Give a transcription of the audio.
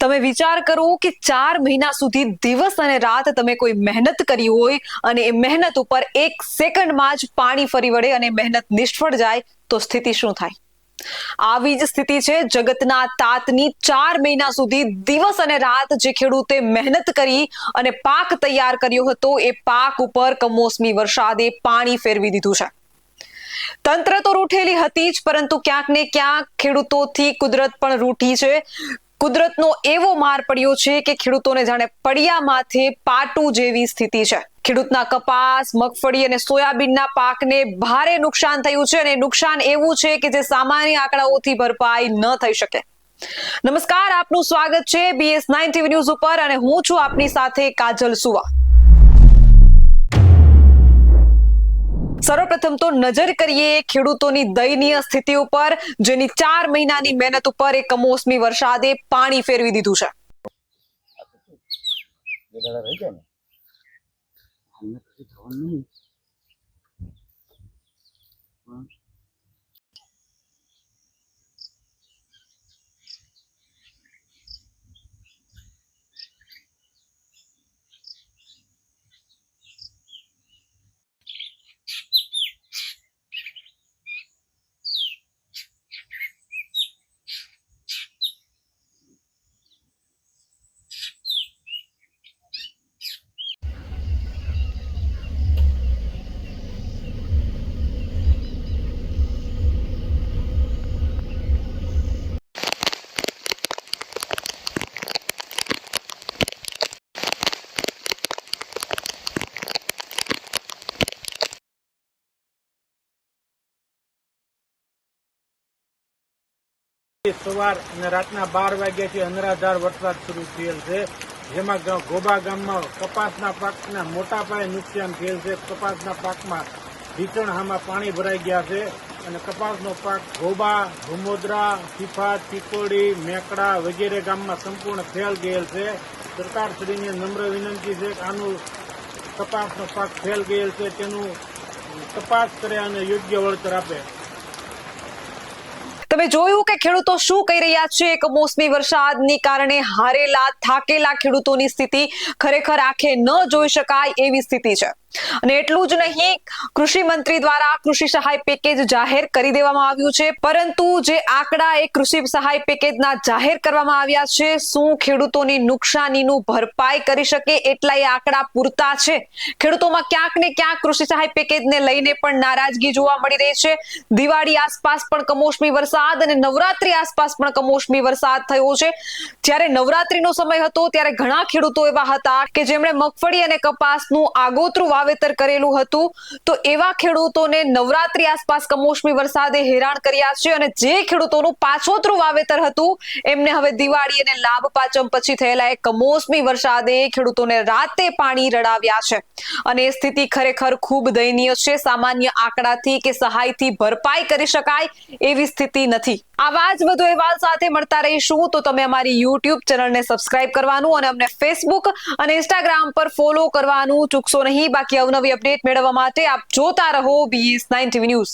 તમે વિચાર કરો કે ચાર મહિના સુધી દિવસ અને રાત તમે કોઈ મહેનત કરી હોય અને એ મહેનત ઉપર એક સેકન્ડમાં જ પાણી ફરી વળે અને મહેનત નિષ્ફળ જાય, તો સ્થિતિ શું થાય? આવી જ સ્થિતિ છે જગતના તાતની ચાર મહિના સુધી દિવસ અને રાત જે ખેડૂતે મહેનત કરી અને પાક તૈયાર કર્યો હતો, એ પાક ઉપર કમોસમી વરસાદે પાણી ફેરવી દીધું છે. તંત્ર તો રૂઠેલી હતી જ, પરંતુ ક્યાંક ને ક્યાંક ખેડૂતોથી કુદરત પણ રૂઠી છે. કુદરતનો એવો માર પડ્યો છે કે ખેડૂતોને જાણે પડિયા માથે પાટું જેવી સ્થિતિ છે. ખેડૂતના કપાસ, મગફળી અને સોયાબીનના પાકને ભારે નુકસાન થયું છે અને નુકસાન એવું છે કે જે સામાન્ય આંકડાઓથી ભરપાઈ ન થઈ શકે. નમસ્કાર, આપનું સ્વાગત છે બીએસ નાઇન ટીવી ન્યૂઝ ઉપર અને હું છું આપની સાથે કાજલ સુવા. સર્વપ્રથમ તો નજર કરીએ ખેડૂતોની દયનીય સ્થિતિ ઉપર, જેની ચાર મહિનાની મહેનત ઉપર એક કમોસમી વરસાદે પાણી ફેરવી દીધું છે. રહી જાય સવાર અને રાતના બાર વાગ્યાથી અનરાધાર વરસાદ શરૂ થયેલ છે. જેમાં ગોબા ગામમાં કપાસના પાકના મોટા પાયે નુકસાન થયેલ છે. કપાસના પાકમાં ઢીચણહામાં પાણી ભરાઈ ગયા છે અને કપાસનો પાક ગોબા, ભૂમોદરા સિફાત ચીકોડી, મેકડા વગેરે ગામમાં સંપૂર્ણ ફેલ ગયેલ છે. સરકારશ્રીને નમ્ર વિનંતી છે કે આનું કપાસનો પાક ફેલ ગયેલ છે. તેનું તપાસ કરે અને યોગ્ય વળતર આપે. તમે જોયું કે ખેડૂતો શું કહી રહ્યા છે? કમોસમી વરસાદની કારણે હારેલા, થાકેલા ખેડૂતોની સ્થિતિ ખરેખર આંખે ન જોઈ શકાય એવી સ્થિતિ છે. અને એટલું જ નહીં, કૃષિ મંત્રી દ્વારા કૃષિ સહાય પેકેજ જાહેર કરી દેવામાં આવ્યું છે. પરંતુ જે આંકડા એ કૃષિ સહાય પેકેજના જાહેર કરવામાં આવ્યા છે, શું ખેડૂતોની નુકસાનીનું ભરપાઈ કરી શકે એટલા એ આંકડા પૂરતા છે? ખેડૂતોમાં ક્યાંક ને ક્યાંક કૃષિ સહાય પેકેજને લઈને પણ નારાજગી જોવા મળી રહી છે. દિવાળી આસપાસ પણ કમોસમી વરસાદ અને નવરાત્રી આસપાસ પણ કમોસમી વરસાદ થયો છે. જ્યારે નવરાત્રીનો સમય હતો, ત્યારે ઘણા ખેડૂતો એવા હતા કે જેમણે મગફળી અને કપાસનું આગોતરું વાવેતર કરેલું હતું. તો એવા ખેડૂતોને નવરાત્રી આસપાસ કમોસમી વરસાદે હેરાન કર્યા છે અને જે ખેડૂતોનું પાછોતરું વાવેતર હતું, એમને હવે દિવાળી અને લાભ પાચમ પછી થયેલા એ કમોસમી વરસાદે ખેડૂતોને રાતે પાણી રડાવ્યા છે. અને એ સ્થિતિ ખરેખર ખૂબ દયનીય છે. સામાન્ય આંકડાથી કે સહાયથી ભરપાઈ કરી શકાય એવી સ્થિતિ નથી. આવા જ વધુ અહેવાલ સાથે મળતા રહીશું. તો તમે અમારી યુટ્યુબ ચેનલને સબસ્ક્રાઇબ કરવાનું અને અમને ફેસબુક અને ઇન્સ્ટાગ્રામ પર ફોલો કરવાનું ચૂકશો નહીં. બાકી અવનવી અપડેટ મેળવવા માટે આપ જોતા રહો બીએસ નાઇન ટીવી ન્યૂઝ